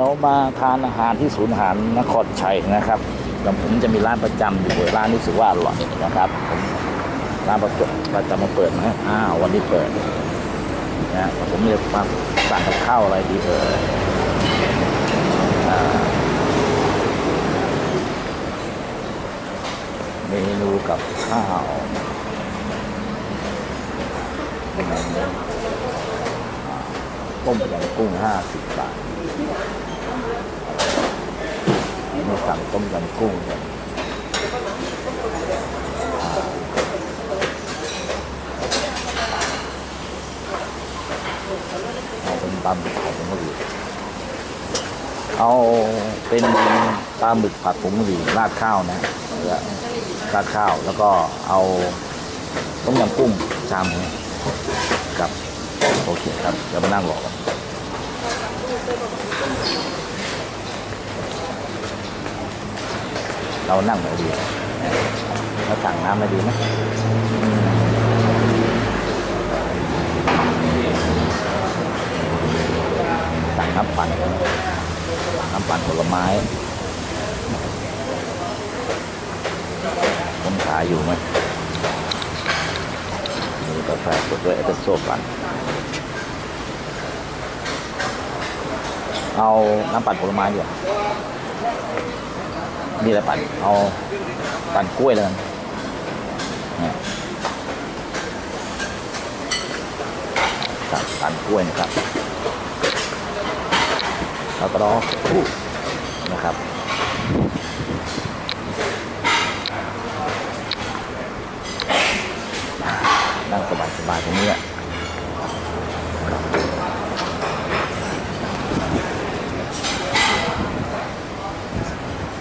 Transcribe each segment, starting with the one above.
เรามาทานอาหารที่ศูนย์อาหารนครชัยนะครับแล้วผมจะมีร้านประจำอยู่ร้านนี้รู้สึกว่าอร่อยนะครับผมร้านประจำประจำมาเปิดนะอ้าววันนี้เปิดนะผมจะมาสั่งกับข้าวอะไรดีเอออ่าเมนูกับข้าวต้มยำกุ้งห้าสิบบาท มาสั่งต้มยำกุ้งกันเอาเป็นปลาหมึกผัดผงกะหรี่เอาเป็นปลาหมึกผัดผงกะหรี่ราดข้าวนะราดข้าวแล้วก็เอาต้มยำกุ้งชามนึงครับโอเคครับเดี๋ยวมานั่งรอกัน เรานั่งไหนดีเราสั่งน้ำอะไรดีไหมสั่งน้ำปั่นน้ำปั่นผลไม้ผมขายอยู่ไหมมีกาแฟสดด้วยเอสเปรสโซ่ปั่นเอาน้ำปั่นผลไม้ดีกว่า นี่แหละปั่นเอาปั่นกล้วยแล้วกันนี่ปั่นปั่นกล้วยนะครับ แล้วก็รอคู่นะครับนั่งสบายๆตรงนี้อะ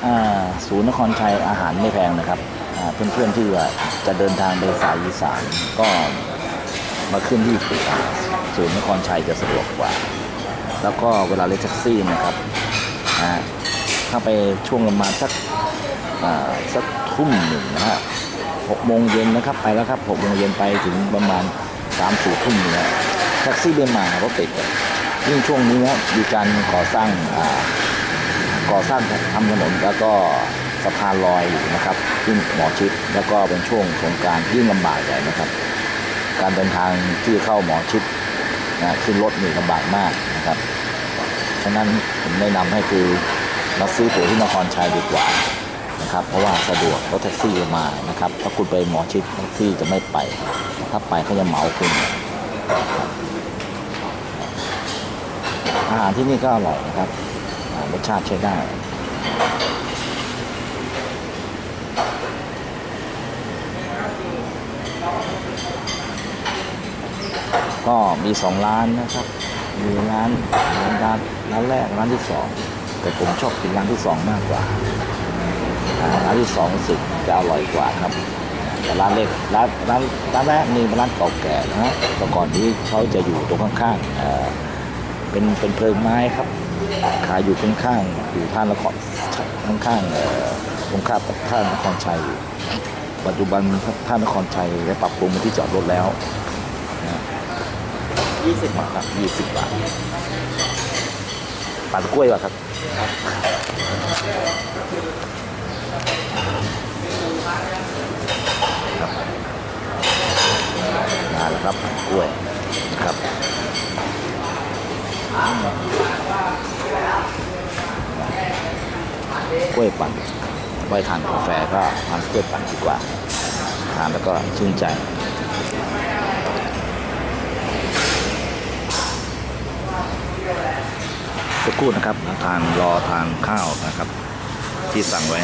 อ่า ศูนย์นครชัยอาหารไม่แพงนะครับเพื่อนๆที่ว่าจะเดินทางไปสายอีสานก็มาขึ้นที่ศูนย์นครชัยจะสะดวกกว่า แล้วก็เวลาเรียกแท็กซี่นะครับถ้าไปช่วงประมาณสักสักทุ่มหนึ่งนะฮะหกโมงเย็นนะครับไปแล้วครับหกโมงเย็นไปถึงประมาณสามสี่ทุ่มเนี่ยแท็กซี่เดินมารถติดยิ่งช่วงนี้นะครับมีการก่อสร้างอ่า ก่อสร้างทำถนนแล้วก็สะพานลอยอยู่นะครับที่หมอชิดแล้วก็เป็นช่วงสงการยิ่งลำบากใหญ่นะครับ การเดินทางที่เข้าหมอชิดนะขึ้นรถนี่ลำบากมากนะครับฉะนั้นผมแนะนำให้คือมาซื้อตั๋วที่นครชัยดีกว่านะครับ เพราะว่าสะดวกรถแท็กซี่มานะครับ ถ้าคุณไปหมอชิดแท็กซี่จะไม่ไป ถ้าไปเขาจะเหมาคุณอาหารที่นี่ก็อร่อยนะครับ รสชาติใช้ได้ก็มีสองร้านนะครับ มีร้านร้านร้านร้านแรกร้านที่สองแต่ผมชอบกินร้านที่สองมากกว่าร้านที่สองสึกจะอร่อยกว่าครับแต่ร้านเล็กร้านร้านร้านแรกนี่เป็นร้านเก่าแก่นะฮะแต่ก่อนนี้เขาจะอยู่ตรงข้างๆเป็นเป็นเพลิงไม้ครับ ขายอยู่ข้างๆอยู่ท่านละครข้างๆตรงข้ามกับท่านนครชัย ปัจจุบันท่านนครชัยได้ปรับปรุงเป็นที่จอดรถแล้วยี่สิบบาทครับยี่สิบบาทปั่นกล้วยป่ะครับครับมาแล้วครับปั่นกล้วยครับ กล้วยปั่นไว้ทานกาแฟก็ทานกล้วยปั่นดีกว่าทานแล้วก็ชื่นใจสักครู่นะครับทานรอทานข้าวนะครับ ที่สั่งไว้